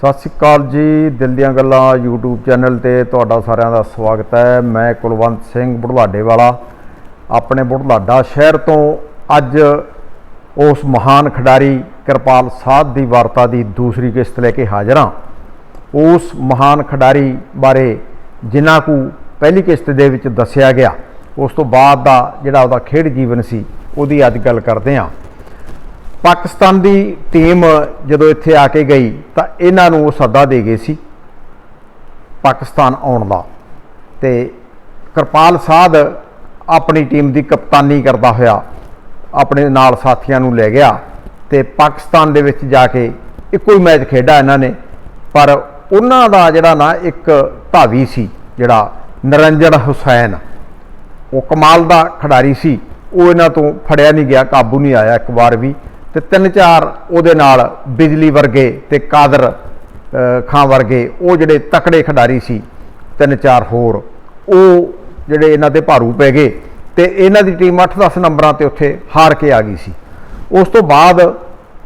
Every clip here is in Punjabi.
ਸਤਿ ਸ਼੍ਰੀ ਅਕਾਲ ਜੀ, ਦਿਲ ਦੀਆਂ ਗੱਲਾਂ YouTube ਚੈਨਲ ਤੇ ਤੁਹਾਡਾ ਸਾਰਿਆਂ ਦਾ ਸਵਾਗਤ ਹੈ। ਮੈਂ ਕੁਲਵੰਤ ਸਿੰਘ ਬੁਢਲਾਡੇ ਵਾਲਾ, ਆਪਣੇ ਬੁਢਲਾਡਾ ਸ਼ਹਿਰ ਤੋਂ ਅੱਜ ਉਸ ਮਹਾਨ ਖਿਡਾਰੀ ਕਿਰਪਾਲ ਸਾਧ ਦੀ ਵਾਰਤਾ ਦੀ ਦੂਸਰੀ ਕਿਸ਼ਤ ਲੈ ਕੇ ਹਾਜ਼ਰ ਹਾਂ। ਉਸ ਮਹਾਨ ਖਿਡਾਰੀ ਬਾਰੇ ਜਿਨ੍ਹਾਂ ਕੁ ਪਹਿਲੀ ਕਿਸ਼ਤ ਦੇ ਵਿੱਚ ਦੱਸਿਆ ਗਿਆ, ਉਸ ਤੋਂ ਬਾਅਦ ਦਾ ਜਿਹੜਾ ਉਹਦਾ ਖੇਡ ਜੀਵਨ ਸੀ, ਉਹਦੀ ਅੱਜ ਗੱਲ ਕਰਦੇ ਹਾਂ। ਪਾਕਿਸਤਾਨ ਦੀ ਟੀਮ ਜਦੋਂ ਇੱਥੇ ਆ ਕੇ ਗਈ ਤਾਂ ਇਹਨਾਂ ਨੂੰ ਉਹ ਸੱਦਾ ਦੇ ਗਏ ਸੀ ਪਾਕਿਸਤਾਨ ਆਉਣ ਦਾ। ਤੇ ਕਿਰਪਾਲ ਸਾਧ ਆਪਣੀ ਟੀਮ ਦੀ ਕਪਤਾਨੀ ਕਰਦਾ ਹੋਇਆ ਆਪਣੇ ਨਾਲ ਸਾਥੀਆਂ ਨੂੰ ਲੈ ਗਿਆ ਤੇ ਪਾਕਿਸਤਾਨ ਦੇ ਵਿੱਚ ਜਾ ਕੇ ਇੱਕੋ ਹੀ ਮੈਚ ਖੇਡਾ ਇਹਨਾਂ ਨੇ। ਪਰ ਉਹਨਾਂ ਦਾ ਜਿਹੜਾ ਨਾ ਇੱਕ ਧਾਵੀ ਸੀ, ਜਿਹੜਾ ਨਰੰਜਨ ਹੁਸੈਨ, ਉਹ ਕਮਾਲ ਦਾ ਖਿਡਾਰੀ ਸੀ। ਉਹ ਇਹਨਾਂ ਤੋਂ ਫੜਿਆ ਨਹੀਂ ਗਿਆ, ਕਾਬੂ ਨਹੀਂ ਆਇਆ ਇੱਕ ਵਾਰ ਵੀ। ਤੇ ਤਿੰਨ ਚਾਰ ਉਹਦੇ ਨਾਲ ਬਿਜਲੀ ਵਰਗੇ ਤੇ ਕਾਦਰ ਖਾਂ ਵਰਗੇ ਉਹ ਜਿਹੜੇ ਤਕੜੇ ਖਿਡਾਰੀ ਸੀ, ਤਿੰਨ ਚਾਰ ਹੋਰ, ਉਹ ਜਿਹੜੇ ਇਹਨਾਂ ਤੇ ਭਾਰੂ ਪੈ ਗਏ ਤੇ ਇਹਨਾਂ ਦੀ ਟੀਮ 8-10 ਨੰਬਰਾਂ ਤੇ ਉੱਥੇ ਹਾਰ ਕੇ ਆ ਗਈ ਸੀ। ਉਸ ਤੋਂ ਬਾਅਦ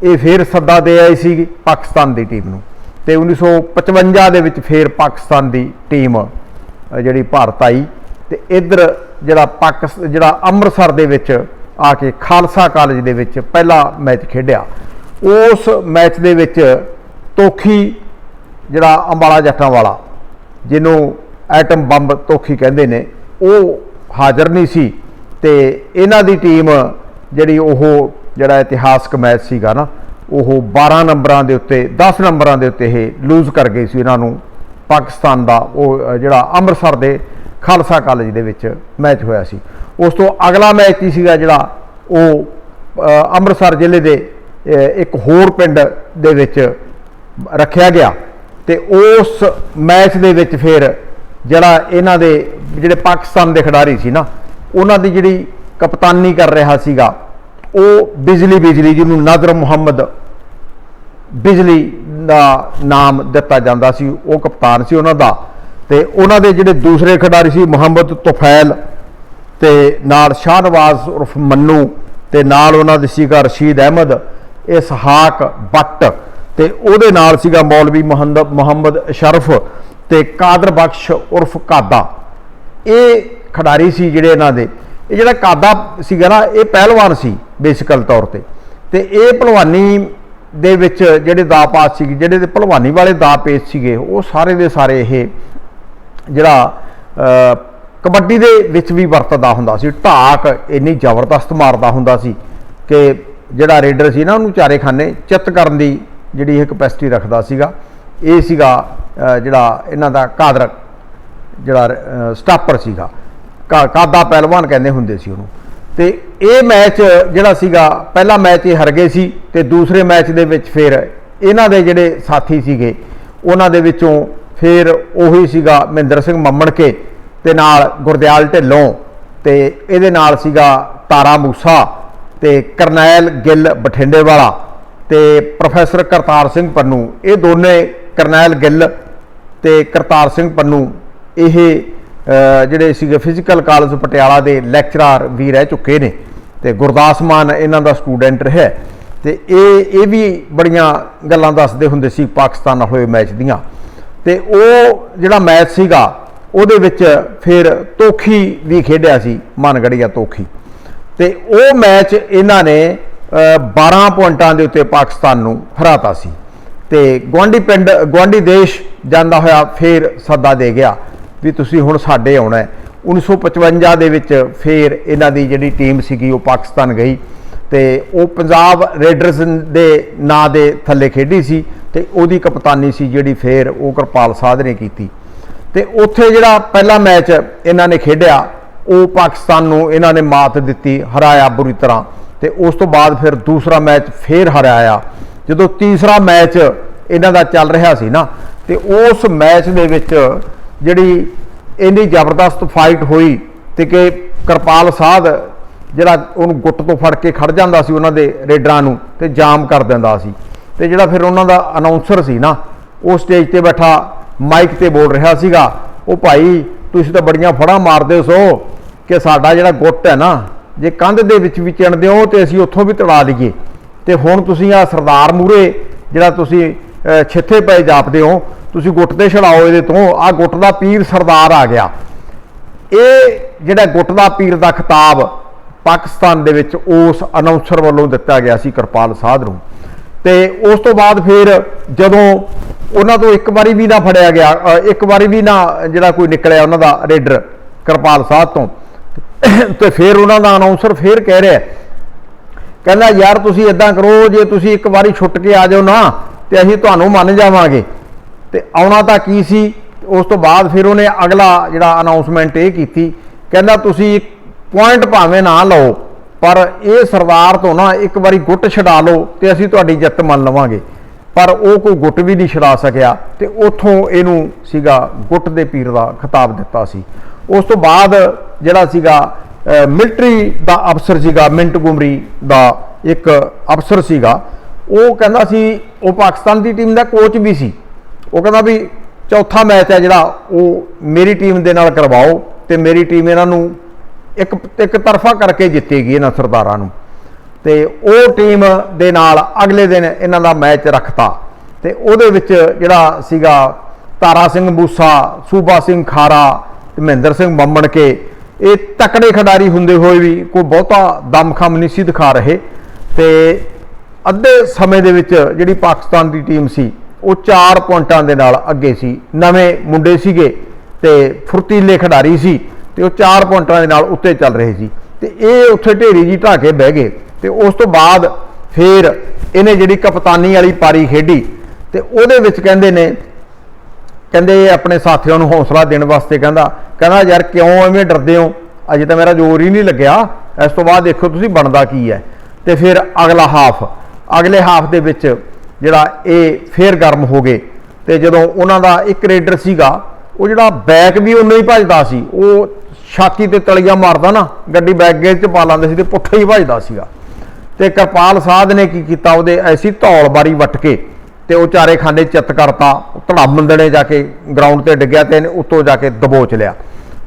ਇਹ ਫੇਰ ਸੱਦਾ ਦੇ ਆਈ ਸੀ ਪਾਕਿਸਤਾਨ ਦੀ ਟੀਮ ਨੂੰ ਤੇ 1955 ਦੇ ਵਿੱਚ ਫੇਰ ਪਾਕਿਸਤਾਨ ਦੀ ਟੀਮ ਜਿਹੜੀ ਭਾਰਤ ਆਈ ਤੇ ਇੱਧਰ ਜਿਹੜਾ ਪਾਕਿਸਤਾਨ ਜਿਹੜਾ ਅੰਮ੍ਰਿਤਸਰ ਦੇ ਵਿੱਚ ਆ ਕੇ ਖਾਲਸਾ ਕਾਲਜ ਦੇ ਵਿੱਚ ਪਹਿਲਾ ਮੈਚ ਖੇਡਿਆ। ਉਸ ਮੈਚ ਦੇ ਵਿੱਚ ਤੋਖੀ ਜਿਹੜਾ ਅੰਬਾਲਾ ਜੱਟਾਂ ਵਾਲਾ ਜਿਹਨੂੰ ਐਟਮ ਬੰਬ ਤੋਖੀ ਕਹਿੰਦੇ ਨੇ, ਉਹ ਹਾਜ਼ਰ ਨਹੀਂ ਸੀ ਤੇ ਇਹਨਾਂ ਦੀ ਟੀਮ ਜਿਹੜੀ ਉਹ ਜਿਹੜਾ ਇਤਿਹਾਸਕ ਮੈਚ ਸੀਗਾ ਨਾ, ਉਹ 12 ਨੰਬਰਾਂ ਦੇ ਉੱਤੇ 10 ਨੰਬਰਾਂ ਦੇ ਉੱਤੇ ਇਹ ਲੂਜ਼ ਕਰ ਗਈ ਸੀ ਇਹਨਾਂ ਨੂੰ। ਪਾਕਿਸਤਾਨ ਦਾ ਉਹ ਜਿਹੜਾ ਅੰਮ੍ਰਿਤਸਰ ਦੇ ਖਾਲਸਾ ਕਾਲਜ ਦੇ ਵਿੱਚ ਮੈਚ ਹੋਇਆ ਸੀ। ਉਸ ਤੋਂ ਅਗਲਾ ਮੈਚ ਹੀ ਸੀਗਾ ਜਿਹੜਾ ਉਹ ਅੰਮ੍ਰਿਤਸਰ ਜ਼ਿਲ੍ਹੇ ਦੇ ਇੱਕ ਹੋਰ ਪਿੰਡ ਦੇ ਵਿੱਚ ਰੱਖਿਆ ਗਿਆ। ਤੇ ਉਸ ਮੈਚ ਦੇ ਵਿੱਚ ਫਿਰ ਜਿਹੜਾ ਇਹਨਾਂ ਦੇ ਜਿਹੜੇ ਪਾਕਿਸਤਾਨ ਦੇ ਖਿਡਾਰੀ ਸੀ ਨਾ, ਉਹਨਾਂ ਦੀ ਜਿਹੜੀ ਕਪਤਾਨੀ ਕਰ ਰਿਹਾ ਸੀਗਾ, ਉਹ ਬਿਜਲੀ ਬਿਜਲੀ ਜਿਹਨੂੰ ਨਾਦਰ ਮੁਹੰਮਦ ਬਿਜਲੀ ਦਾ ਨਾਮ ਦਿੱਤਾ ਜਾਂਦਾ ਸੀ, ਉਹ ਕਪਤਾਨ ਸੀ ਉਹਨਾਂ ਦਾ। ਤੇ ਉਹਨਾਂ ਦੇ ਜਿਹੜੇ ਦੂਸਰੇ ਖਿਡਾਰੀ ਸੀ ਮੁਹੰਮਦ ਤੁਫੈਲ ਤੇ ਨਾਲ ਸ਼ਾਹਨਵਾਜ਼ ਉਰਫ ਮੰਨੂ ਤੇ ਨਾਲ ਉਹਨਾਂ ਦੇ ਸੀਗਾ ਰਸ਼ੀਦ ਅਹਿਮਦ, ਇਸਹਾਕ ਬੱਟ ਤੇ ਉਹਦੇ ਨਾਲ ਸੀਗਾ ਮੌਲਵੀ ਮੁਹੰਮਦ ਮੁਹੰਮਦ ਅਸ਼ਰਫ ਤੇ ਕਾਦਰ ਬਖਸ਼ ਉਰਫ ਕਾਦਾ। ਇਹ ਖਿਡਾਰੀ ਸੀ ਜਿਹੜੇ ਇਹਨਾਂ ਦੇ। ਇਹ ਜਿਹੜਾ ਕਾਦਾ ਸੀਗਾ ਨਾ, ਇਹ ਪਹਿਲਵਾਨ ਸੀ ਬੇਸਿਕਲ ਤੌਰ ਤੇ। ਤੇ ਇਹ ਪਹਿਲਵਾਨੀ ਦੇ ਵਿੱਚ ਜਿਹੜੇ ਦਾ ਪਾਸ ਸੀ ਜਿਹੜੇ ਦੇ ਪਹਿਲਵਾਨੀ ਵਾਲੇ ਦਾ ਪੇਚ ਸੀਗੇ, ਉਹ ਸਾਰੇ ਦੇ ਸਾਰੇ ਇਹ ਜਿਹੜਾ ਕਬੱਡੀ ਦੇ ਵਿੱਚ ਵੀ ਵਰਤਦਾ ਹੁੰਦਾ ਸੀ, ਢਾਕ ਇੰਨੀ ਜ਼ਬਰਦਸਤ ਮਾਰਦਾ ਹੁੰਦਾ ਸੀ ਕਿ ਜਿਹੜਾ ਰੇਡਰ ਸੀ ਨਾ, ਉਹਨੂੰ ਚਾਰੇ ਖਾਨੇ ਚਿੱਤ ਕਰਨ ਦੀ ਜਿਹੜੀ ਇਹ ਕਪੈਸਿਟੀ ਰੱਖਦਾ ਸੀਗਾ, ਇਹ ਸੀਗਾ ਜਿਹੜਾ ਇਹਨਾਂ ਦਾ ਕਾਦਰ ਜਿਹੜਾ ਸਟਾਪਰ ਸੀਗਾ। ਕਾ- ਕਾਦਾ ਪਹਿਲਵਾਨ ਕਹਿੰਦੇ ਹੁੰਦੇ ਸੀ ਉਹਨੂੰ। ਤੇ ਇਹ ਮੈਚ ਜਿਹੜਾ ਸੀਗਾ, ਪਹਿਲਾ ਮੈਚ ਇਹ ਹਰ ਗਏ ਸੀ ਤੇ ਦੂਸਰੇ ਮੈਚ ਦੇ ਵਿੱਚ ਫਿਰ ਇਹਨਾਂ ਦੇ ਜਿਹੜੇ ਸਾਥੀ ਸੀਗੇ, ਉਹਨਾਂ ਦੇ ਵਿੱਚੋਂ ਫਿਰ ਉਹੀ ਸੀਗਾ ਮਹਿੰਦਰ ਸਿੰਘ ਮੰਮਣਕੇ ਤੇ ਨਾਲ ਗੁਰਦਿਆਲ ਢਿੱਲੋਂ ਤੇ ਇਹਦੇ ਨਾਲ ਸੀਗਾ ਤਾਰਾ ਮੂਸਾ ਤੇ ਕਰਨੈਲ ਗਿੱਲ ਬਠਿੰਡੇ ਵਾਲਾ ਤੇ ਪ੍ਰੋਫੈਸਰ ਕਰਤਾਰ ਸਿੰਘ ਪੰਨੂ। ਇਹ ਦੋਨੇ ਕਰਨੈਲ ਗਿੱਲ ਤੇ ਕਰਤਾਰ ਸਿੰਘ ਪੰਨੂ, ਇਹ ਜਿਹੜੇ ਸੀਗੇ ਫਿਜ਼ੀਕਲ ਕਾਲਜ ਪਟਿਆਲਾ ਦੇ ਲੈਕਚਰਰ ਵੀ ਰਹਿ ਚੁੱਕੇ ਨੇ ਤੇ ਗੁਰਦਾਸ ਮਾਨ ਇਹਨਾਂ ਦਾ ਸਟੂਡੈਂਟ ਰਿਹਾ ਤੇ ਇਹ ਇਹ ਵੀ ਬੜੀਆਂ ਗੱਲਾਂ ਦੱਸਦੇ ਹੁੰਦੇ ਸੀ ਪਾਕਿਸਤਾਨ ਨਾਲ ਹੋਏ ਮੈਚ ਦੀਆਂ। ਤੇ ਉਹ ਜਿਹੜਾ ਮੈਚ ਸੀਗਾ ਉਹਦੇ ਵਿੱਚ ਫਿਰ ਤੋਖੀ ਵੀ ਖੇਡਿਆ ਸੀ ਮਨਗੜੀਆ ਤੋਖੀ। ਤੇ ਉਹ ਮੈਚ ਇਹਨਾਂ ਨੇ ਅ, 12 ਪੁਆਇੰਟਾਂ ਦੇ ਉੱਤੇ ਪਾਕਿਸਤਾਨ ਨੂੰ ਹਰਾਤਾ ਸੀ। ਤੇ ਗਵਾਂਡੀ ਪਿੰਡ ਗਵਾਂਡੀ ਦੇਸ਼ ਜਾਂਦਾ ਹੋਇਆ ਫਿਰ ਸੱਦਾ ਦੇ ਗਿਆ ਵੀ ਤੁਸੀਂ ਹੁਣ ਸਾਡੇ ਆਉਣਾ ਹੈ। 1955 ਦੇ ਵਿੱਚ ਫਿਰ ਇਹਨਾਂ ਦੀ ਜਿਹੜੀ ਟੀਮ ਸੀਗੀ ਉਹ ਪਾਕਿਸਤਾਨ ਗਈ ਤੇ ਉਹ ਪੰਜਾਬ ਰੇਡਰਸ ਦੇ ਨਾਂ ਦੇ ਥੱਲੇ ਖੇਡੀ ਸੀ ਤੇ ਉਹਦੀ ਕਪਤਾਨੀ ਸੀ ਜਿਹੜੀ ਫਿਰ ਉਹ ਕਿਰਪਾਲ ਸਾਧ ਨੇ ਕੀਤੀ। ਤੇ ਉੱਥੇ ਜਿਹੜਾ ਪਹਿਲਾ ਮੈਚ ਇਹਨਾਂ ਨੇ ਖੇਡਿਆ, ਉਹ ਪਾਕਿਸਤਾਨ ਨੂੰ ਇਹਨਾਂ ਨੇ ਮਾਤ ਦਿੱਤੀ, ਹਰਾਇਆ ਬੁਰੀ ਤਰ੍ਹਾਂ। ਤੇ ਉਸ ਤੋਂ ਬਾਅਦ ਫਿਰ ਦੂਸਰਾ ਮੈਚ ਫੇਰ ਹਰਾਇਆ। ਜਦੋਂ ਤੀਸਰਾ ਮੈਚ ਇਹਨਾਂ ਦਾ ਚੱਲ ਰਿਹਾ ਸੀ ਨਾ, ਤੇ ਉਸ ਮੈਚ ਦੇ ਵਿੱਚ ਜਿਹੜੀ ਇੰਨੀ ਜ਼ਬਰਦਸਤ ਫਾਈਟ ਹੋਈ ਤੇ ਕਿ ਕਿਰਪਾਲ ਸਾਧ ਜਿਹੜਾ ਉਹਨੂੰ ਗੁੱਟ ਤੋਂ ਫੜ ਕੇ ਖੜ ਜਾਂਦਾ ਸੀ ਉਹਨਾਂ ਦੇ ਰੇਡਰਾਂ ਨੂੰ ਤੇ ਜਾਮ ਕਰ ਦਿੰਦਾ ਸੀ। ਤੇ ਜਿਹੜਾ ਫਿਰ ਉਹਨਾਂ ਦਾ ਅਨਾਉਂਸਰ ਸੀ ਨਾ, ਉਹ ਸਟੇਜ ਤੇ ਬੈਠਾ ਮਾਈਕ ਤੇ ਬੋਲ ਰਿਹਾ ਸੀਗਾ ਉਹ ਭਾਈ ਤੁਸੀਂ ਤਾਂ ਬੜੀਆਂ ਫੜਾਂ ਮਾਰਦੇ ਸੋ ਕਿ ਸਾਡਾ ਜਿਹੜਾ ਗੁੱਟ ਹੈ ਨਾ ਜੇ ਕੰਧ ਦੇ ਵਿੱਚ ਵੀ ਚਿਣਦੇ ਹੋ ਤੇ ਅਸੀਂ ਉੱਥੋਂ ਵੀ ਤੜਾ ਲਈਏ ਤੇ ਹੁਣ ਤੁਸੀਂ ਆ ਸਰਦਾਰ ਮੂਰੇ ਜਿਹੜਾ ਤੁਸੀਂ ਅਹ, ਛਿੱਥੇ ਪਏ ਜਾਪਦੇ ਹੋ ਤੁਸੀਂ ਗੁੱਟ ਤੇ ਛੜਾਓ ਇਹਦੇ ਤੋਂ ਆ ਗੁੱਟ ਦਾ ਪੀਰ ਸਰਦਾਰ ਆ ਗਿਆ। ਇਹ ਜਿਹੜਾ ਗੁੱਟ ਦਾ ਪੀਰ ਦਾ ਖਿਤਾਬ ਪਾਕਿਸਤਾਨ ਦੇ ਵਿੱਚ ਉਸ ਅਨਾਉਂਸਰ ਵੱਲੋਂ ਦਿੱਤਾ ਗਿਆ ਸੀ ਕਿਰਪਾਲ ਸਾਧ ਨੂੰ। ਤੇ ਉਸ ਤੋਂ ਬਾਅਦ ਫਿਰ ਜਦੋਂ ਉਹਨਾਂ ਤੋਂ ਇੱਕ ਵਾਰੀ ਵੀ ਨਾ ਫੜਿਆ ਗਿਆ ਇੱਕ ਵਾਰੀ ਵੀ ਨਾ ਜਿਹੜਾ ਕੋਈ ਨਿਕਲਿਆ ਉਹਨਾਂ ਦਾ ਰੇਡਰ ਕਿਰਪਾਲ ਸਾਹਿਬ ਤੋਂ। ਤੇ ਫਿਰ ਉਹਨਾਂ ਦਾ ਅਨਾਉਂਸਰ ਫਿਰ ਕਹਿ ਰਿਹਾ, ਕਹਿੰਦਾ, ਯਾਰ ਤੁਸੀਂ ਇਦਾਂ ਕਰੋ, ਜੇ ਤੁਸੀਂ ਇੱਕ ਵਾਰੀ ਛੁੱਟ ਕੇ ਆ ਜਾਓ ਨਾ, ਤੇ ਅਸੀਂ ਤੁਹਾਨੂੰ ਮੰਨ ਜਾਵਾਂਗੇ। ਤੇ ਆਉਣਾ ਤਾਂ ਕੀ ਸੀ? ਉਸ ਤੋਂ ਬਾਅਦ ਫਿਰ ਉਹਨੇ ਅਗਲਾ ਜਿਹੜਾ ਅਨਾਉਂਸਮੈਂਟ ਇਹ ਕੀਤੀ, ਕਹਿੰਦਾ, ਤੁਸੀਂ ਪੁਆਇੰਟ ਭਾਵੇਂ ਨਾ ਲਓ, ਪਰ ਇਹ ਸਰਦਾਰ ਤੋਂ ਨਾ ਇੱਕ ਵਾਰੀ ਗੁੱਟ ਛਡਾ ਲਓ, ਤੇ ਅਸੀਂ ਤੁਹਾਡੀ ਜਿੱਤ ਮੰਨ ਲਵਾਂਗੇ। ਪਰ ਉਹ ਕੋਈ ਗੁੱਟ ਵੀ ਨਹੀਂ ਛਡਾ ਸਕਿਆ ਤੇ ਉਥੋਂ ਇਹਨੂੰ ਸੀਗਾ ਗੁੱਟ ਦੇ ਪੀਰ ਦਾ ਖਿਤਾਬ ਦਿੱਤਾ ਸੀ। ਉਸ ਤੋਂ ਬਾਅਦ ਜਿਹੜਾ ਸੀਗਾ ਮਿਲਟਰੀ ਦਾ ਅਫਸਰ ਸੀਗਾ, ਮਿੰਟ ਗੁਮਰੀ ਦਾ ਇੱਕ ਅਫਸਰ ਸੀਗਾ, ਉਹ ਕਹਿੰਦਾ ਸੀ, ਉਹ ਪਾਕਿਸਤਾਨ ਦੀ ਟੀਮ ਦਾ ਕੋਚ ਵੀ ਸੀ। ਉਹ ਕਹਿੰਦਾ ਵੀ ਚੌਥਾ ਮੈਚ ਹੈ ਜਿਹੜਾ, ਉਹ ਮੇਰੀ ਟੀਮ ਦੇ ਨਾਲ ਕਰਵਾਓ ਤੇ ਮੇਰੀ ਟੀਮ ਇਹਨਾਂ ਨੂੰ ਇੱਕ ਇੱਕ ਤਰਫਾ ਕਰਕੇ ਜਿੱਤੇਗੀ ਇਹਨਾਂ ਸਰਦਾਰਾਂ ਨੂੰ। ਤੇ ਉਹ ਟੀਮ ਦੇ ਨਾਲ ਅਗਲੇ ਦਿਨ ਇਹਨਾਂ ਦਾ ਮੈਚ ਰੱਖਤਾ। ਤੇ ਉਹਦੇ ਵਿੱਚ ਜਿਹੜਾ ਸੀਗਾ ਤਾਰਾ ਸਿੰਘ ਬੂਸਾ ਸੂਬਾ ਸਿੰਘ ਖਾਰਾ ਤੇ ਮਹਿੰਦਰ ਸਿੰਘ ਬੰਮਣ ਕੇ ਇਹ ਤਕੜੇ ਖਿਡਾਰੀ ਹੁੰਦੇ ਹੋਏ ਵੀ ਕੋਈ ਬਹੁਤਾ ਦਮਖਮ ਨਹੀਂ ਸੀ ਦਿਖਾ ਰਹੇ। ਤੇ ਅੱਧੇ ਸਮੇਂ ਦੇ ਵਿੱਚ ਜਿਹੜੀ ਪਾਕਿਸਤਾਨ ਦੀ ਟੀਮ ਸੀ, ਉਹ 4 ਪੁਆਇੰਟਾਂ ਦੇ ਨਾਲ ਅੱਗੇ ਸੀ। ਨਵੇਂ ਮੁੰਡੇ ਸੀਗੇ ਤੇ ਫੁਰਤੀਲੇ ਖਿਡਾਰੀ ਸੀ ਤੇ ਉਹ 4 ਪੁਆਇੰਟਾਂ ਦੇ ਨਾਲ ਉੱਤੇ ਚੱਲ ਰਹੇ ਸੀ। ਤੇ ਇਹ ਉੱਥੇ ਢੇਰੀ ਜੀ ਢਾਹ ਕੇ ਬਹਿ ਗਏ। ਤੇ ਉਸ ਤੋਂ ਬਾਅਦ ਫਿਰ ਇਹਨੇ ਜਿਹੜੀ ਕਪਤਾਨੀ ਵਾਲੀ ਪਾਰੀ ਖੇਡੀ ਤੇ ਉਹਦੇ ਵਿੱਚ ਕਹਿੰਦੇ ਨੇ, ਕਹਿੰਦੇ ਇਹ ਆਪਣੇ ਸਾਥੀਆਂ ਨੂੰ ਹੌਸਲਾ ਦੇਣ ਵਾਸਤੇ ਕਹਿੰਦਾ ਕਹਿੰਦਾ ਯਾਰ ਕਿਉਂ ਐਵੇਂ ਡਰਦੇ ਹੋ? ਅਜੇ ਤਾਂ ਮੇਰਾ ਜ਼ੋਰ ਹੀ ਨਹੀਂ ਲੱਗਿਆ। ਇਸ ਤੋਂ ਬਾਅਦ ਦੇਖੋ ਤੁਸੀਂ ਬਣਦਾ ਕੀ ਹੈ। ਤੇ ਫਿਰ ਅਗਲਾ ਹਾਫ, ਅਗਲੇ ਹਾਫ ਦੇ ਵਿੱਚ ਜਿਹੜਾ ਇਹ ਫੇਰ ਗਰਮ ਹੋ ਗਏ ਤੇ ਜਦੋਂ ਉਹਨਾਂ ਦਾ ਇੱਕ ਰੇਡਰ ਸੀਗਾ, ਉਹ ਜਿਹੜਾ ਬੈਕ ਵੀ ਉਹਨੇ ਹੀ ਭੱਜਦਾ ਸੀ, ਉਹ ਛਾਤੀ ਤੇ ਤਲੀਆ ਮਾਰਦਾ ਨਾ, ਗੱਡੀ ਬੈਕ ਗੇਅਰ 'ਚ ਪਾ ਲਾਂਦੇ ਸੀ ਤੇ ਪੁੱਠਾ ਹੀ ਭੱਜਦਾ ਸੀਗਾ। ਤੇ ਕਿਰਪਾਲ ਸਾਧ ਨੇ ਕੀ ਕੀਤਾ ਉਹਦੇ ਐਸੀ ਧੌਲ ਬਾਰੀ ਵੱਟ ਕੇ ਤੇ ਉਹ ਚਾਰੇ ਖਾਨੇ ਚਿੱਤ ਕਰਤਾ ਧੜਾਮੰਦਣੇ ਜਾ ਕੇ ਗਰਾਊਂਡ ਤੇ ਡਿੱਗਿਆ ਤੇ ਇਹਨੇ ਉੱਤੋਂ ਜਾ ਕੇ ਦਬੋਚ ਲਿਆ।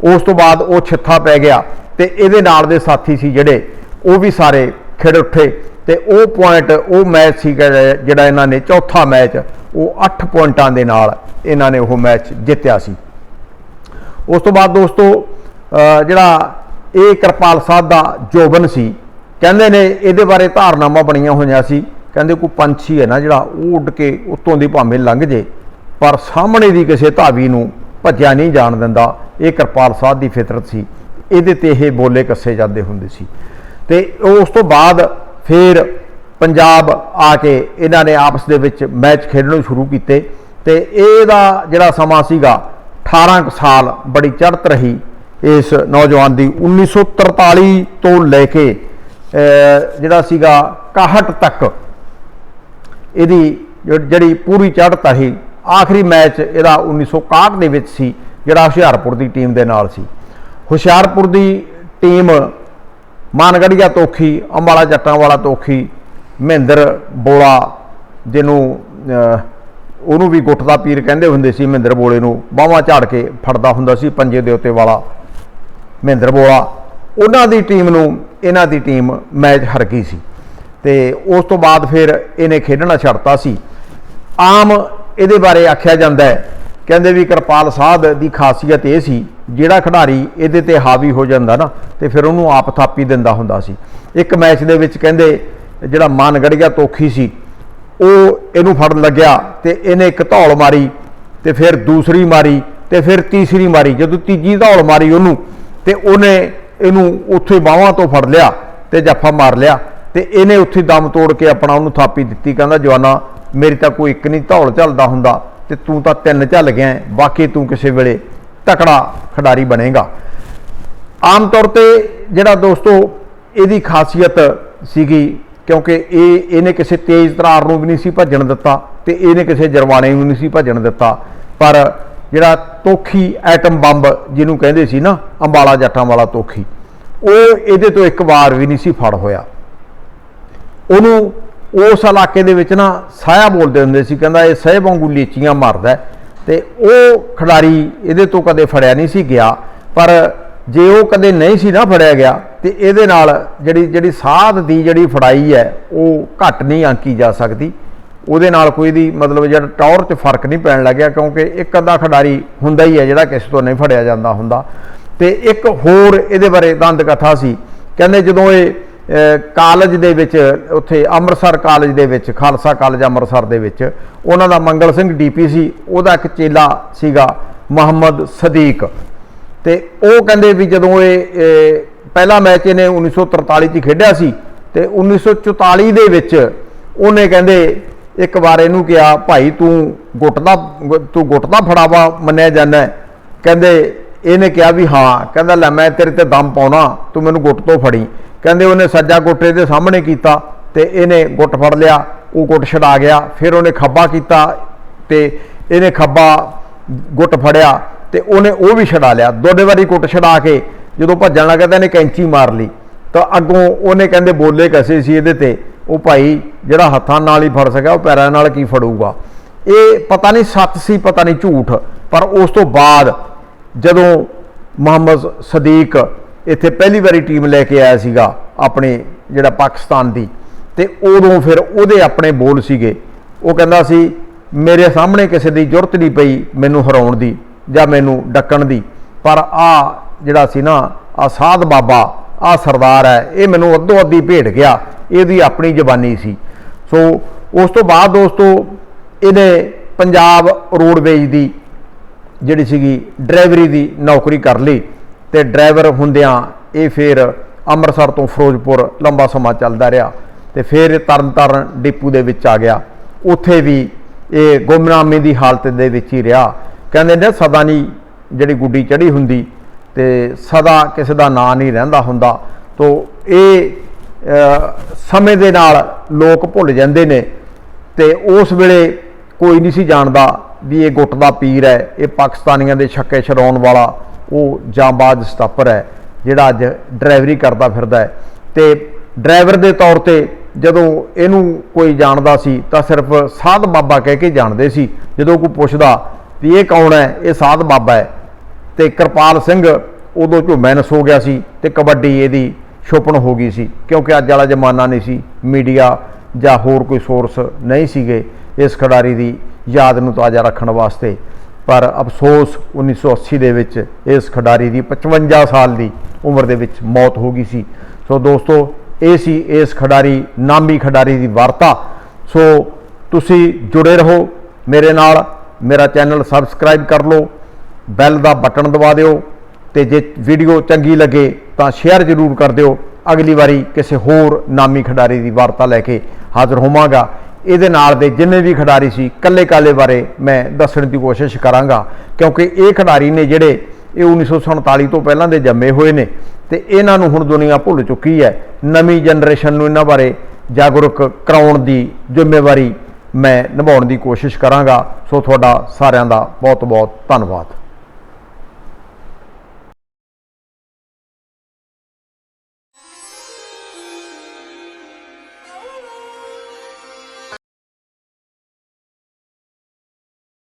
ਉਸ ਤੋਂ ਬਾਅਦ ਉਹ ਛਿੱਥਾ ਪੈ ਗਿਆ ਤੇ ਇਹਦੇ ਨਾਲ ਦੇ ਸਾਥੀ ਸੀ ਜਿਹੜੇ, ਉਹ ਵੀ ਸਾਰੇ ਖਿੜ ਉੱਠੇ ਤੇ ਉਹ ਪੁਆਇੰਟ ਉਹ ਮੈਚ ਸੀ ਜਿਹੜਾ ਇਹਨਾਂ ਨੇ ਚੌਥਾ ਮੈਚ, ਉਹ 8 ਪੁਆਇੰਟਾਂ ਦੇ ਨਾਲ ਇਹਨਾਂ ਨੇ ਉਹ ਮੈਚ ਜਿੱਤਿਆ ਸੀ। ਉਸ ਤੋਂ ਬਾਅਦ ਦੋਸਤੋ ਜਿਹੜਾ ਇਹ ਕਿਰਪਾਲ ਸਾਹਿਬ ਦਾ ਜੋਬਨ ਸੀ ਕਹਿੰਦੇ ਨੇ ਇਹਦੇ ਬਾਰੇ ਧਾਰਨਾਵਾਂ ਬਣੀਆਂ ਹੋਈਆਂ ਸੀ। ਕਹਿੰਦੇ ਕੋਈ ਪੰਛੀ ਹੈ ਨਾ ਜਿਹੜਾ ਉਹ ਉੱਡ ਕੇ ਉੱਤੋਂ ਦੀ ਭਾਵੇਂ ਲੰਘ ਜੇ, ਪਰ ਸਾਹਮਣੇ ਦੀ ਕਿਸੇ ਧਾਵੀ ਨੂੰ ਭੱਜਿਆ ਨਹੀਂ ਜਾਣ ਦਿੰਦਾ। ਇਹ ਕਿਰਪਾਲ ਸਾਹਿਬ ਦੀ ਫਿਤਰਤ ਸੀ। ਇਹਦੇ ਤੇ ਇਹ ਬੋਲੇ ਕੱਸੇ ਜਾਂਦੇ ਹੁੰਦੇ ਸੀ। ਤੇ ਉਸ ਤੋਂ ਬਾਅਦ ਫਿਰ ਪੰਜਾਬ ਆ ਕੇ ਇਹਨਾਂ ਨੇ ਆਪਸ ਦੇ ਵਿੱਚ ਮੈਚ ਖੇਡਣੇ ਸ਼ੁਰੂ ਕੀਤੇ। ਤੇ ਇਹਦਾ ਜਿਹੜਾ ਸਮਾਂ ਸੀਗਾ 18 ਕੁ ਸਾਲ ਬੜੀ ਚੜ੍ਹਤ ਰਹੀ ਇਸ ਨੌਜਵਾਨ ਦੀ। 1943 ਤੋਂ ਲੈ ਕੇ ਜਿਹੜਾ ਸੀਗਾ 61 ਤੱਕ, ਇਹਦੀ ਜਿ- ਜਿਹੜੀ ਪੂਰੀ ਚੜ੍ਹਤਾ ਸੀ ਆਖਰੀ ਮੈਚ ਇਹਦਾ 1961 ਦੇ ਵਿੱਚ ਸੀ, ਜਿਹੜਾ ਹੁਸ਼ਿਆਰਪੁਰ ਦੀ ਟੀਮ ਦੇ ਨਾਲ ਸੀ। ਹੁਸ਼ਿਆਰਪੁਰ ਦੀ ਟੀਮ ਮਾਨਗੜੀਆ ਤੋਖੀ ਅੰਬਾਲਾ ਜੱਟਾਂ ਵਾਲਾ ਤੋਖੀ ਮਹਿੰਦਰ ਬੋਲਾ, ਜਿਹਨੂੰ ਉਹਨੂੰ ਵੀ ਗੁੱਟ ਦਾ ਪੀਰ ਕਹਿੰਦੇ ਹੁੰਦੇ ਸੀ, ਮਹਿੰਦਰ ਬੋਲੇ ਨੂੰ, ਬਾਹਾਂ ਝਾੜ ਕੇ ਫੜਦਾ ਹੁੰਦਾ ਸੀ, ਪੰਜੇ ਦੇ ਉੱਤੇ ਵਾਲਾ ਮਹਿੰਦਰ ਬੋਲਾ। ਉਹਨਾਂ ਦੀ ਟੀਮ ਨੂੰ, ਇਹਨਾਂ ਦੀ ਟੀਮ ਮੈਚ ਹਰ ਗਈ ਸੀ। ਤੇ ਉਸ ਤੋਂ ਬਾਅਦ ਫਿਰ ਇਹਨੇ ਖੇਡਣਾ ਛੱਡਤਾ ਸੀ। ਆਮ ਇਹਦੇ ਬਾਰੇ ਆਖਿਆ ਜਾਂਦਾ ਹੈ, ਕਹਿੰਦੇ ਵੀ ਕਿਰਪਾਲ ਸਾਧ ਦੀ ਖਾਸੀਅਤ ਇਹ ਸੀ, ਜਿਹੜਾ ਖਿਡਾਰੀ ਇਹਦੇ ਤੇ ਹਾਵੀ ਹੋ ਜਾਂਦਾ ਨਾ, ਤੇ ਫਿਰ ਉਹਨੂੰ ਆਪ ਥਾਪੀ ਦਿੰਦਾ ਹੁੰਦਾ ਸੀ। ਇੱਕ ਮੈਚ ਦੇ ਵਿੱਚ ਕਹਿੰਦੇ ਜਿਹੜਾ ਮਾਨਗੜੀਆ ਤੋਖੀ ਸੀ, ਉਹ ਇਹਨੂੰ ਫੜਨ ਲੱਗਿਆ ਤੇ ਇਹਨੇ ਇੱਕ ਧੌਲ ਮਾਰੀ ਤੇ ਫਿਰ ਦੂਸਰੀ ਮਾਰੀ ਤੇ ਫਿਰ ਤੀਸਰੀ ਮਾਰੀ। ਜਦੋਂ ਤੀਜੀ ਧੌਲ ਮਾਰੀ ਉਹਨੂੰ ਤੇ ਉਹਨੇ ਇਹਨੂੰ ਉੱਥੇ ਬਾਹਾਂ ਤੋਂ ਫੜ ਲਿਆ ਤੇ ਜੱਫਾ ਮਾਰ ਲਿਆ ਤੇ ਇਹਨੇ ਉੱਥੇ ਦਮ ਤੋੜ ਕੇ ਆਪਣਾ ਉਹਨੂੰ ਥਾਪੀ ਦਿੱਤੀ। ਕਹਿੰਦਾ ਜਵਾਨਾ ਮੇਰੀ ਤਾਂ ਕੋਈ ਇੱਕ ਨਹੀਂ ਧੌਲ ਚੱਲਦਾ ਹੁੰਦਾ ਤੇ ਤੂੰ ਤਾਂ ਤਿੰਨ ਚੱਲ ਗਿਆ ਹੈ, ਬਾਕੀ ਤੂੰ ਕਿਸੇ ਵੇਲੇ ਤਕੜਾ ਖਿਡਾਰੀ ਬਣੇਗਾ। ਆਮ ਤੌਰ ਤੇ ਜਿਹੜਾ ਦੋਸਤੋ ਇਹਦੀ ਖਾਸੀਅਤ ਸੀਗੀ ਕਿਉਂਕਿ ਇਹ ਇਹਨੇ ਕਿਸੇ ਤੇਜ਼ ਤਰਾਰ ਨੂੰ ਵੀ ਨਹੀਂ ਸੀ ਭੱਜਣ ਦਿੱਤਾ ਤੇ ਇਹਨੇ ਕਿਸੇ ਜਰਵਾਣੇ ਨੂੰ ਨਹੀਂ ਸੀ ਭੱਜਣ ਦਿੱਤਾ। ਪਰ ਜਿਹੜਾ ਤੋਖੀ ਐਟਮ ਬੰਬ ਜਿਹਨੂੰ ਕਹਿੰਦੇ ਸੀ ਨਾ, ਅੰਬਾਲਾ ਜੱਟਾਂ ਵਾਲਾ ਤੋਖੀ, ਉਹ ਇਹਦੇ ਤੋਂ ਇੱਕ ਵਾਰ ਵੀ ਨਹੀਂ ਸੀ ਫੜ ਹੋਇਆ ਉਹਨੂੰ ਉਸ ਇਲਾਕੇ ਦੇ ਵਿੱਚ ਨਾ ਸਾਇਆ ਬੋਲਦੇ ਹੁੰਦੇ ਸੀ, ਕਹਿੰਦਾ ਇਹ ਸਹਿ ਵਾਂਗੂ ਲੀਚੀਆਂ ਮਾਰਦਾ ਹੈ। ਤੇ ਉਹ ਖਿਡਾਰੀ ਇਹਦੇ ਤੋਂ ਕਦੇ ਫੜਿਆ ਨਹੀਂ ਸੀ ਗਿਆ, ਪਰ ਜੇ ਉਹ ਕਦੇ ਨਹੀਂ ਸੀ ਨਾ ਫੜਿਆ ਗਿਆ, ਤੇ ਇਹਦੇ ਨਾਲ ਜਿਹੜੀ ਜਿਹੜੀ ਸਾਧ ਦੀ ਜਿਹੜੀ ਫੜਾਈ ਹੈ, ਉਹ ਘੱਟ ਨਹੀਂ ਆਂਕੀ ਜਾ ਸਕਦੀ ਉਹਦੇ ਨਾਲ ਕੋਈ ਦੀ ਮਤਲਬ ਜਿਹੜਾ ਟੌਰ 'ਚ ਫ਼ਰਕ ਨਹੀਂ ਪੈਣ ਲੱਗਿਆ, ਕਿਉਂਕਿ ਇੱਕ ਅੱਧਾ ਖਿਡਾਰੀ ਹੁੰਦਾ ਹੀ ਹੈ ਜਿਹੜਾ ਕਿਸੇ ਤੋਂ ਨਹੀਂ ਫੜਿਆ ਜਾਂਦਾ ਹੁੰਦਾ। ਤੇ ਇੱਕ ਹੋਰ ਇਹਦੇ ਬਾਰੇ ਦੰਦ ਕਥਾ ਸੀ। ਕਹਿੰਦੇ ਜਦੋਂ ਇਹ ਕਾਲਜ ਦੇ ਵਿੱਚ, ਉੱਥੇ ਅੰਮ੍ਰਿਤਸਰ ਕਾਲਜ ਦੇ ਵਿੱਚ, ਖਾਲਸਾ ਕਾਲਜ ਅੰਮ੍ਰਿਤਸਰ ਦੇ ਵਿੱਚ, ਉਹਨਾਂ ਦਾ ਮੰਗਲ ਸਿੰਘ ਡੀਪੀ ਸੀ, ਉਹਦਾ ਇੱਕ ਚੇਲਾ ਸੀਗਾ ਮੁਹੰਮਦ ਸਦੀਕ। ਤੇ ਉਹ ਕਹਿੰਦੇ ਵੀ ਜਦੋਂ ਇਹ ਇਹ ਪਹਿਲਾ ਮੈਚ ਇਹਨੇ 1943 ਚ ਖੇਡਿਆ ਸੀ, ਤੇ 1944 ਦੇ ਵਿੱਚ ਉਹਨੇ ਕਹਿੰਦੇ ਇੱਕ ਵਾਰ ਇਹਨੂੰ ਕਿਹਾ, ਭਾਈ ਤੂੰ ਗੁੱਟ ਦਾ ਤੂੰ ਗੁੱਟ ਦਾ ਫੜਾਵਾ ਮੰਨਿਆ ਜਾਂਦਾ ਕਹਿੰਦੇ, ਇਹਨੇ ਕਿਹਾ ਵੀ ਹਾਂ। ਕਹਿੰਦਾ, ਲੈ ਮੈਂ ਤੇਰੇ ਤੇ ਦਮ ਪਾਉਣਾ, ਤੂੰ ਮੈਨੂੰ ਗੁੱਟ ਤੋਂ ਫੜੀ। ਕਹਿੰਦੇ, ਉਹਨੇ ਸੱਜਾ ਗੁੱਟ ਇਹਦੇ ਸਾਹਮਣੇ ਕੀਤਾ ਤੇ ਇਹਨੇ ਗੁੱਟ ਫੜ ਲਿਆ, ਉਹ ਗੁੱਟ ਛਡਾ ਗਿਆ। ਫਿਰ ਉਹਨੇ ਖੱਬਾ ਕੀਤਾ ਤੇ ਇਹਨੇ ਖੱਬਾ ਗੁੱਟ ਫੜਿਆ ਤੇ ਉਹਨੇ ਉਹ ਵੀ ਛਡਾ ਲਿਆ। ਦੋਡੇ ਵਾਰੀ ਗੁੱਟ ਛਡਾ ਕੇ ਜਦੋਂ ਭੱਜਣ ਲੱਗਾ ਤਾਂ ਇਹਨੇ ਕੈਂਚੀ ਮਾਰ ਲਈ। ਤਾਂ ਅੱਗੋਂ ਉਹਨੇ ਕਹਿੰਦੇ ਬੋਲੇ ਕਸੇ ਸੀ ਇਹਦੇ ਤੇ, ਉਹ ਭਾਈ ਜਿਹੜਾ ਹੱਥਾਂ ਨਾਲ ਹੀ ਫੜ ਸਕਿਆ, ਉਹ ਪੈਰਾਂ ਨਾਲ ਕੀ ਫੜੂਗਾ? ਇਹ ਪਤਾ ਨਹੀਂ ਸੱਤ ਸੀ, ਪਤਾ ਨਹੀਂ ਝੂਠ, ਪਰ ਉਸ ਤੋਂ ਬਾਅਦ ਜਦੋਂ ਮੁਹੰਮਦ ਸਦੀਕ ਇੱਥੇ ਪਹਿਲੀ ਵਾਰੀ ਟੀਮ ਲੈ ਕੇ ਆਇਆ ਸੀਗਾ ਆਪਣੇ ਜਿਹੜਾ ਪਾਕਿਸਤਾਨ ਦੀ, ਤੇ ਉਦੋਂ ਫਿਰ ਉਹਦੇ ਆਪਣੇ ਬੋਲ ਸੀਗੇ। ਉਹ ਕਹਿੰਦਾ ਸੀ, ਮੇਰੇ ਸਾਹਮਣੇ ਕਿਸੇ ਦੀ ਜ਼ਰੂਰਤ ਨਹੀਂ ਪਈ ਮੈਨੂੰ ਹਰਾਉਣ ਦੀ ਜਾਂ ਮੈਨੂੰ ਡੱਕਣ ਦੀ, ਪਰ ਆ ਜਿਹੜਾ ਸੀ ਨਾ ਆ ਸਾਧ ਬਾਬਾ ਆ ਸਰਦਾਰ ਹੈ, ਇਹ ਮੈਨੂੰ ਅੱਧੋ ਅੱਧੀ ਭੇਟ ਗਿਆ, ਇਹਦੀ ਆਪਣੀ ਜ਼ਬਾਨੀ ਸੀ। ਸੋ ਉਸ ਤੋਂ ਬਾਅਦ ਦੋਸਤੋ, ਇਹਨੇ ਪੰਜਾਬ ਰੋਡਵੇਜ ਦੀ ਜਿਹੜੀ ਸੀਗੀ ਡਰਾਈਵਰੀ ਦੀ ਨੌਕਰੀ ਕਰ ਲਈ ਤੇ ਡਰਾਈਵਰ ਹੁੰਦਿਆਂ ਇਹ ਫਿਰ ਅੰਮ੍ਰਿਤਸਰ ਤੋਂ ਫਿਰੋਜ਼ਪੁਰ ਲੰਬਾ ਸਮਾਂ ਚੱਲਦਾ ਰਿਹਾ ਤੇ ਫਿਰ ਇਹ ਤਰਨਤਾਰਨ ਡਿਪੂ ਦੇ ਵਿੱਚ ਆ ਗਿਆ। ਉੱਥੇ ਵੀ ਇਹ ਗੁੰਮਨਾਮੀ ਦੀ ਹਾਲਤ ਦੇ ਵਿੱਚ ਹੀ ਰਿਹਾ। ਕਹਿੰਦੇ ਨੇ ਸਦਾ ਨਹੀਂ ਜਿਹੜੀ ਗੁੱਡੀ ਚੜੀ ਹੁੰਦੀ ਤੇ ਸਦਾ ਕਿਸੇ ਦਾ ਨਾਂ ਨਹੀਂ ਰਹਿੰਦਾ ਹੁੰਦਾ। ਤੋਂ ਇਹ ਸਮੇਂ ਦੇ ਨਾਲ ਲੋਕ ਭੁੱਲ ਜਾਂਦੇ ਨੇ ਤੇ ਉਸ ਵੇਲੇ ਕੋਈ ਨਹੀਂ ਸੀ ਜਾਣਦਾ ਵੀ ਇਹ ਗੁੱਟ ਦਾ ਪੀਰ ਹੈ, ਇਹ ਪਾਕਿਸਤਾਨੀਆਂ ਦੇ ਛੱਕੇ ਛਡਾਉਣ ਵਾਲਾ, ਉਹ ਜਾਂਬਾਜ਼ ਸਟਾਪਰ ਹੈ, ਜਿਹੜਾ ਅੱਜ ਡਰਾਈਵਰੀ ਕਰਦਾ ਫਿਰਦਾ ਹੈ। ਤੇ ਡਰਾਈਵਰ ਦੇ ਤੌਰ ਤੇ ਜਦੋਂ ਇਹਨੂੰ ਕੋਈ ਜਾਣਦਾ ਸੀ, ਤਾਂ ਸਿਰਫ ਸਾਧ ਬਾਬਾ ਕਹਿ ਕੇ ਜਾਣਦੇ ਸੀ। ਜਦੋਂ ਕੋਈ ਪੁੱਛਦਾ ਵੀ ਇਹ ਕੌਣ ਹੈ, ਇਹ ਸਾਧ ਬਾਬਾ ਹੈ ਤੇ ਕਿਰਪਾਲ ਸਿੰਘ ਉਦੋਂ ਝੁਮੈਨਸ ਹੋ ਗਿਆ ਸੀ ਤੇ ਕਬੱਡੀ ਇਹਦੀ ਛੁਪਣ ਹੋ ਗਈ ਸੀ, ਕਿਉਂਕਿ ਅੱਜ ਵਾਲਾ ਜ਼ਮਾਨਾ ਨਹੀਂ ਸੀ ਮੀਡੀਆ ਜਾਂ ਹੋਰ ਕੋਈ ਸੋਰਸ ਨਹੀਂ ਸੀਗੇ ਇਸ ਖਿਡਾਰੀ ਦੀ ਯਾਦ ਨੂੰ ਤਾਜ਼ਾ ਰੱਖਣ ਵਾਸਤੇ। ਪਰ ਅਫਸੋਸ 1980 ਦੇ ਵਿੱਚ ਇਸ ਖਿਡਾਰੀ ਦੀ 55 ਸਾਲ ਦੀ ਉਮਰ ਦੇ ਵਿੱਚ ਮੌਤ ਹੋ ਗਈ ਸੀ। ਸੋ ਦੋਸਤੋ, ਇਹ ਸੀ ਇਸ ਖਿਡਾਰੀ, ਨਾਮੀ ਖਿਡਾਰੀ ਦੀ ਵਾਰਤਾ। ਸੋ ਤੁਸੀਂ ਜੁੜੇ ਰਹੋ ਮੇਰੇ ਨਾਲ, ਮੇਰਾ ਚੈਨਲ ਸਬਸਕ੍ਰਾਈਬ ਕਰ ਲਓ ਬੈਲ ਦਾ ਬਟਨ ਦਬਾ ਦਿਓ ਤੇ ਜੇ ਵੀਡੀਓ ਚੰਗੀ ਲੱਗੇ ਤਾਂ ਸ਼ੇਅਰ ਜ਼ਰੂਰ ਕਰ ਦਿਓ। ਅਗਲੀ ਵਾਰੀ ਕਿਸੇ ਹੋਰ ਨਾਮੀ ਖਿਡਾਰੀ ਦੀ ਵਾਰਤਾ ਲੈ ਕੇ ਹਾਜ਼ਰ ਹੋਵਾਂਗਾ। ਇਹਦੇ ਨਾਲ ਦੇ ਜਿੰਨੇ ਵੀ ਖਿਡਾਰੀ ਸੀ, ਕੱਲੇ ਕਾਲੇ ਬਾਰੇ ਮੈਂ ਦੱਸਣ ਦੀ ਕੋਸ਼ਿਸ਼ ਕਰਾਂਗਾ। ਕਿਉਂਕਿ ਇਹ ਖਿਡਾਰੀ ਨੇ ਜਿਹੜੇ ਇਹ 1947 ਤੋਂ ਪਹਿਲਾਂ ਦੇ ਜੰਮੇ ਹੋਏ ਨੇ ਤੇ ਇਹਨਾਂ ਨੂੰ ਹੁਣ ਦੁਨੀਆ ਭੁੱਲ ਚੁੱਕੀ ਹੈ। ਨਵੀਂ ਜਨਰੇਸ਼ਨ ਨੂੰ ਇਹਨਾਂ ਬਾਰੇ ਜਾਗਰੂਕ ਕਰਾਉਣ ਦੀ ਜ਼ਿੰਮੇਵਾਰੀ ਮੈਂ ਨਿਭਾਉਣ ਦੀ ਕੋਸ਼ਿਸ਼ ਕਰਾਂਗਾ। ਸੋ ਤੁਹਾਡਾ ਸਾਰਿਆਂ ਦਾ ਬਹੁਤ ਬਹੁਤ ਧੰਨਵਾਦ।